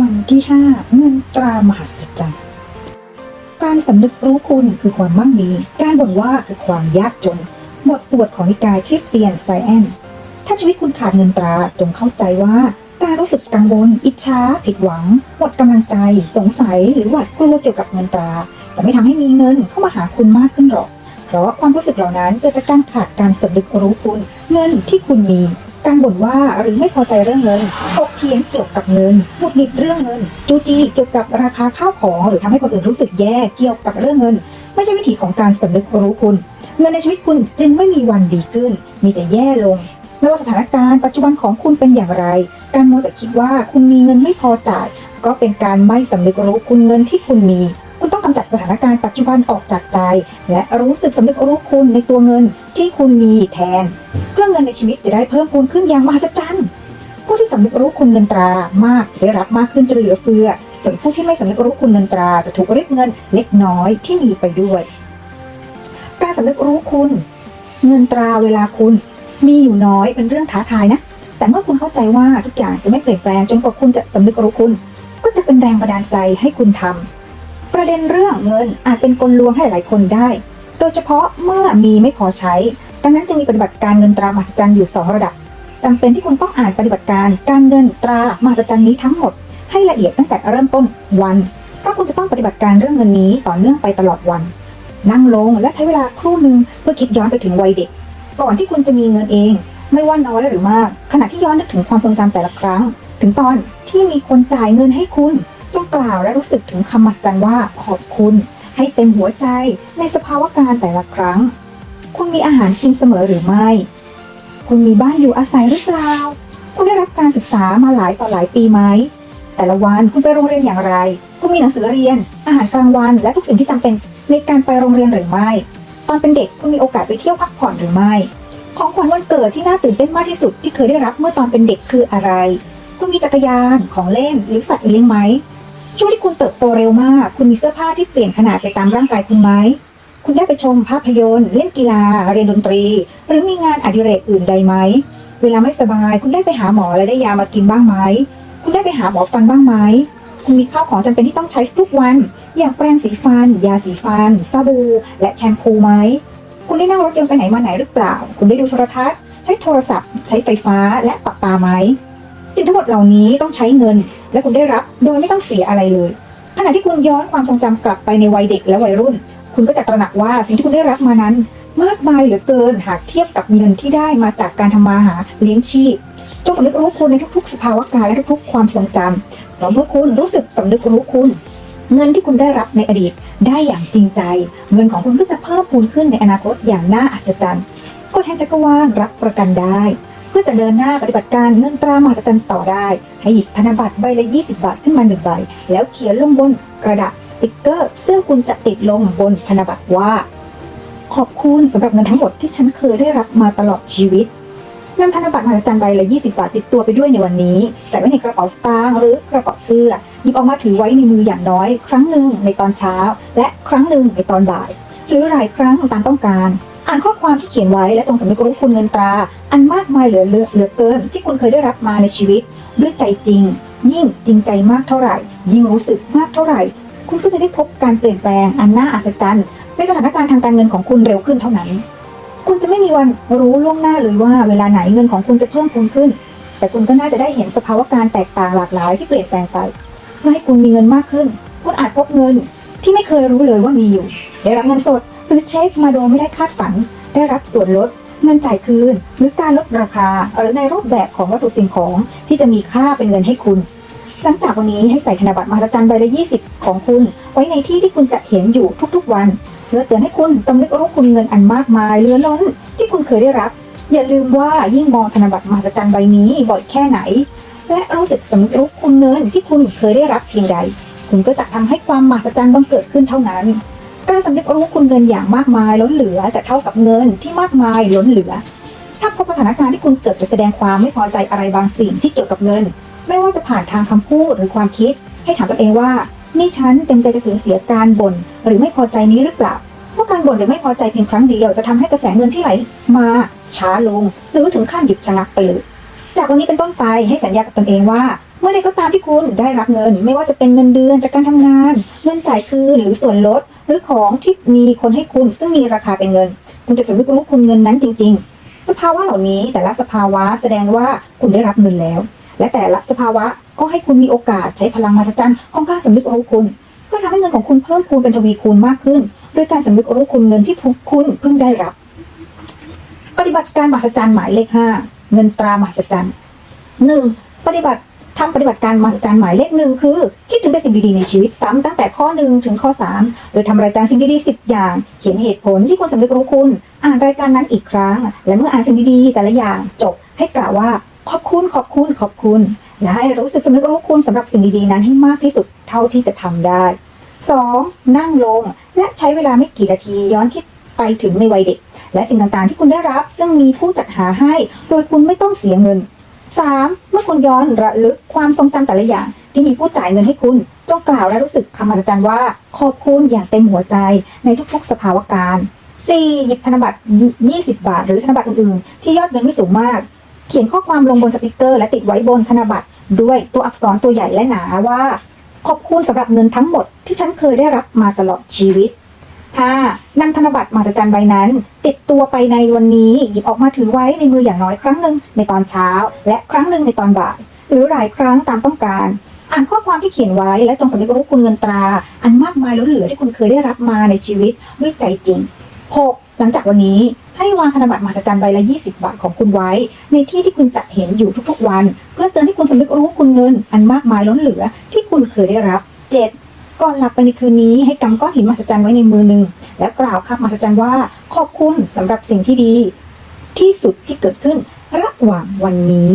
วันที่ 5 เงินตรามหัศจรรย์การสำนึกรู้คุณคือความมั่งมี การบ่นว่าคือความยากจน บทสวดของนิกายคริสเตียนไซแอน ถ้าชีวิตคุณขาดเงินตรา จงเข้าใจว่า การรู้สึกกังวล อิจฉา ผิดหวัง หมดกำลังใจ สงสัย หรือหวาดกลัวเกี่ยวกับเงินตรา จะไม่ทำให้มีเงินเข้ามาหาคุณมากขึ้นหรอก เพราะความรู้สึกเหล่านั้นเกิดจากการขาดการสำนึกรู้คุณ เงินที่คุณมี การบ่นว่าหรือไม่พอใจเรื่องเงินตกเถียงเกี่ยวกับเงินหงุดหงิดเรื่องเงินจูจีเกี่ยวกับราคาข้าวของ หรือทำให้คนอื่นรู้สึกแย่เกี่ยวกับเรื่องเงิน ไม่ใช่วิธีของการสำนึกรู้คุณ เงินในชีวิตคุณจึงไม่มีวันดีขึ้น มีแต่แย่ลงไม่ว่าสถานการณ์ปัจจุบันของคุณเป็นอย่างไร การมัวแต่คิดว่าคุณมีเงินไม่พอจ่าย ก็เป็นการไม่สำนึกรู้คุณเงินที่คุณมี คุณต้องกำจัดสถานการณ์ปัจจุบันออกจากใจ และรู้สึกสำนึกรู้คุณในตัวเงินที่คุณมีแทน เพื่อเงินในชีวิตจะได้เพิ่มพูนขึ้นอย่างมหัศจรรย์ผู้ที่สำนึกรู้คุณเงินตรามากจะได้รับมากขึ้นจะเหลือเฟือ ส่วนผู้ที่ไม่สำนึกรู้คุณเงินตราจะถูกเริบเงินเล็กน้อยที่มีไปด้วย การสำนึกรู้คุณ เงินตราเวลาคุณ มีอยู่น้อยเป็นเรื่องท้าทายนะ แต่เมื่อคุณเข้าใจว่าทุกอย่างจะไม่เปลี่ยนแปลงจนกว่าคุณจะสำนึกรู้คุณ ก็จะเป็นแรงบันดาลใจให้คุณทำ ประเด็นเรื่องเงินอาจเป็นกลลวงให้หลายคนได้ โดยเฉพาะเมื่อมีไม่พอใช้ ดังนั้นจึงมีปฏิบัติการเงินตรามหัศจรรย์อยู่สองระดับจำเป็นที่คุณต้องอ่านปฏิบัติการการเงินตรามหัศจรรย์นี้ทั้งหมด ให้ละเอียดตั้งแต่เริ่มต้นวันเพราะคุณจะต้องปฏิบัติการเรื่องเงินนี้ต่อเนื่องไปตลอดวัน นั่งลงและใช้เวลาครู่หนึ่งเพื่อคิดย้อนไปถึงวัยเด็ก ก่อนที่คุณจะมีเงินเอง ไม่ว่าน้อยหรือมาก ขณะที่ย้อนนึกถึงความทรงจำแต่ละครั้ง ถึงตอนที่มีคนจ่ายเงินให้คุณ จงกล่าวและรู้สึกถึงคำมหัศจรรย์ว่าขอบคุณ ให้เต็มหัวใจในสภาวะการแต่ละครั้ง คุณมีอาหารกินเสมอหรือไม่ คุณมีบ้านอยู่อาศัยหรือเปล่า คุณได้รับการศึกษามาหลายต่อหลายปีไหม แต่ละวันคุณไปโรงเรียนอย่างไร คุณมีหนังสือเรียน อาหารกลางวัน และทุกสิ่งที่จำเป็นในการไปโรงเรียนหรือไม่ ตอนเป็นเด็กคุณมีโอกาสไปเที่ยวพักผ่อนหรือไม่ ของขวัญวันเกิดที่น่าตื่นเต้นมากที่สุดที่เคยได้รับเมื่อตอนเป็นเด็กคืออะไร คุณมีจักรยาน ของเล่น หรือสัตว์เลี้ยงไหม ช่วงที่คุณเติบโตเร็วมาก คุณมีเสื้อผ้าที่เปลี่ยนขนาดไปตามร่างกายคุณไหม คุณได้ไปชมภาพยนตร์ เล่นกีฬา เรียนดนตรี หรือมีงานอดิเรกอื่นใดไหม เวลาไม่สบาย คุณได้ไปหาหมอและได้ยามากินบ้างไหม คุณได้ไปหาหมอฟันบ้างไหม คุณมีข้าวของจำเป็นที่ต้องใช้ทุกวัน อย่างแปรงสีฟัน ยาสีฟัน สบู่ และแชมพูไหม คุณได้นั่งรถยนต์ไปไหนมาไหนหรือเปล่า คุณได้ดูโทรทัศน์ ใช้โทรศัพท์ ใช้ไฟฟ้า และปรับปาไหมสิ่งทั้งหมดเหล่านี้ต้องใช้เงิน และคุณได้รับ โดยไม่ต้องเสียอะไรเลย ขณะที่คุณย้อนความทรงจำกลับไปในวัยเด็กและวัยรุ่น คุณก็จะตระหนักว่าสิ่งที่คุณได้รับมานั้น มากมายเหลือเกินหากเทียบกับเงินที่ได้มาจากการทำมาหาเลี้ยงชีพจงสำนึกรู้คุณในทุกๆ สภาวะการและทุกๆ ความทรงจำเพราะเมื่อคุณรู้สึกสำนึกรู้คุณ เงินที่คุณได้รับในอดีตได้อย่างจริงใจ เงินของคุณก็จะเพิ่มพูนขึ้นในอนาคตอย่างน่าอัศจรรย์กฎแห่งจักรวาลรับประกันได้ พื่อจะเดินหน้าปฏิบัติการเงินตรามหัศจรรย์ต่อได้ ให้หยิบธนบัตรใบละ 20 บาทขึ้นมาหนึ่งใบ แล้วเขียนลงบนกระดาษสติกเกอร์ ซึ่งคุณจะติดลงบนธนบัตรว่า ขอบคุณสำหรับเงินทั้งหมดที่ฉันเคยได้รับมาตลอดชีวิตนำธนบัตรมหัศจรรย์ใบละ 20 บาทติดตัวไปด้วยในวันนี้ใส่ไว้ในกระเป๋าสตางค์หรือกระเป๋าเสื้อ หยิบออกมาถือไว้ในมืออย่างน้อย ครั้งหนึ่งในตอนเช้า และครั้งหนึ่งในตอนบ่าย หรือหลายครั้งตามต้องการ อ่านข้อความที่เขียนไว้และจงสำนึกรู้คุณเงินตรา อันมากมายเหลือเลือเหลือเกิน ที่คุณเคยได้รับมาในชีวิต ด้วยใจจริง ยิ่งจริงใจมากเท่าไหร่ ยิ่งรู้สึกมากเท่าไหร่ คุณก็จะได้พบการเปลี่ยนแปลงอันน่าอัศจรรย์ในสถานการณ์ทางการเงินของคุณเร็วขึ้นเท่านั้น คุณจะไม่มีวันรู้ล่วงหน้าเลยว่าเวลาไหนเงินของคุณจะเพิ่มพูนขึ้น แต่คุณก็น่าจะได้เห็นสภาวะการแตกต่างหลากหลายที่เปลี่ยนแปลงไปเพื่อให้คุณมีเงินมากขึ้น คุณอาจพบเงินที่ไม่เคยรู้เลยว่ามีอยู่ ได้รับเงินสด หรือเช็คมาโดยไม่ได้คาดฝัน ได้รับส่วนลด เงินจ่ายคืน หรือการลดราคา หรือในรูปแบบของวัตถุสิ่งของที่จะมีค่าเป็นเงินให้คุณ หลังจากวันนี้ให้ใส่ธนบัตรมหัศจรรย์ใบละ 20 ของคุณ ไว้ในที่ที่คุณจะเห็นอยู่ทุกๆ วันเพื่อเตือนให้คุณสำนึกรู้คุณเงินอันมากมายเลือล้นที่คุณเคยได้รับ อย่าลืมว่ายิ่งมองธนบัตรมหัศจรรย์ใบนี้บ่อยแค่ไหน และรู้สึกสำนึกรู้คุณเงินที่คุณเคยได้รับเพียงใด คุณก็จะทำให้ความมหัศจรรย์บังเกิดขึ้นเท่านั้น การสำนึกรู้คุณเงินอย่างมากมายล้นเหลือจะเท่ากับเงินที่มากมายล้นเหลือ ถ้าพบสถานการณ์ที่คุณเกิดจะแสดงความไม่พอใจอะไรบางสิ่งที่เกี่ยวกับเงิน ไม่ว่าจะผ่านทางคำพูดหรือความคิด ให้ถามตัวเองว่า นี่ฉันเต็มใจจะสูญเสียการบ่นหรือไม่พอใจนี้หรือเปล่าเพราะการบ่นหรือไม่พอใจเพียงครั้งเดียวจะทำให้กระแสเงินที่ไหลมาช้าลงหรือถึงขั้นหยุดชะงักไปเลยจากวันนี้เป็นต้นไปให้สัญญากับตนเองว่า มื่อใดก็ตามที่คุณได้รับเงิน ไม่ว่าจะเป็นเงินเดือนจากการทำงาน เงินจ่ายคืนหรือส่วนลด หรือของที่มีคนให้คุณซึ่งมีราคาเป็นเงิน คุณจะสำนึกรู้คุณเงินนั้นจริง ๆ สภาวะเหล่านี้แต่ละสภาวะแสดงว่าคุณได้รับเงินแล้ว และแต่ละสภาวะก็ให้คุณมีโอกาสใช้พลังมหัศจรรย์ของการสำนึกรู้คุณเพื่อทำให้เงินของคุณเพิ่มพูนเป็นทวีคูณมากขึ้นด้วยการสำนึกรู้คุณเงินที่คุณเพิ่งได้รับ ปฏิบัติการมหัศจรรย์หมายเลขห้าเงินตรามหัศจรรย์หนึ่งปฏิบัติ ทำปฏิบัติการมหัศจรรย์หมายเลขหนึ่งคือ คิดถึงแต่สิ่งดีๆในชีวิตซ้ำตั้งแต่ข้อหนึ่งถึงข้อสามโดยทำรายการสิ่งดีๆสิบอย่าง เขียนเหตุผลที่คุณสำนึกรู้คุณ อ่านรายการนั้นอีกครั้ง และเมื่ออ่านสิ่งดีๆแต่ละอย่างจบให้กล่าวว่าขอบคุณขอบคุณขอบคุณและให้รู้สึกสำนึกรู้คุณสำหรับสิ่งดีๆนั้นให้มากที่สุดเท่าที่จะทำได้ 2. นั่งลง และใช้เวลาไม่กี่นาทีย้อนคิดไปถึงในวัยเด็ก และสิ่งต่างๆที่คุณได้รับ ซึ่งมีผู้จัดหาให้ โดยคุณไม่ต้องเสียเงิน 3. เมื่อคุณย้อนระลึกความทรงจำแต่ละอย่าง ที่มีผู้จ่ายเงินให้คุณ จงกล่าวและรู้สึกคำอัศจรรย์ว่า ขอบคุณอย่างเต็มหัวใจในทุกๆ สภาวะการ 4. หยิบธนบัตร 20 บาท หรือธนบัตรอื่นๆ ที่ยอดเงินไม่สูงมาก เขียนข้อความลงบนสติกเกอร์ และติดไว้บนธนบัตรด้วยตัวอักษรตัวใหญ่และหนาว่า ขอบคุณสำหรับเงินทั้งหมดที่ฉันเคยได้รับมาตลอดชีวิต 5. นำธนบัตรมหัศจรรย์ใบนั้น ติดตัวไปในวันนี้ หยิบออกมาถือไว้ในมืออย่างน้อยครั้งหนึ่งในตอนเช้า และครั้งหนึ่งในตอนบ่าย หรือหลายครั้งตามต้องการ อ่านข้อความที่เขียนไว้และจงสำนึกรู้คุณเงินตรา อันมากมายล้นเหลือที่คุณเคยได้รับมาในชีวิตด้วยใจจริง 6. หลังจากวันนี้ให้วางธนบัตรมหัศจรรย์ใบละ 20 บาทของคุณไว้ ในที่ที่คุณจะเห็นอยู่ทุกๆวัน เพื่อเตือนให้คุณสำนึกรู้คุณเงิน อันมากมายล้นเหลือที่คุณเคยได้รับ 7. ก่อนหลับไปในคืนนี้ให้กำก้อนหินมหัศจรรย์ไว้ในมือหนึ่งและกล่าวคำมหัศจรรย์ว่าขอบคุณสำหรับสิ่งที่ดี ที่สุดที่เกิดขึ้นระหว่างวันนี้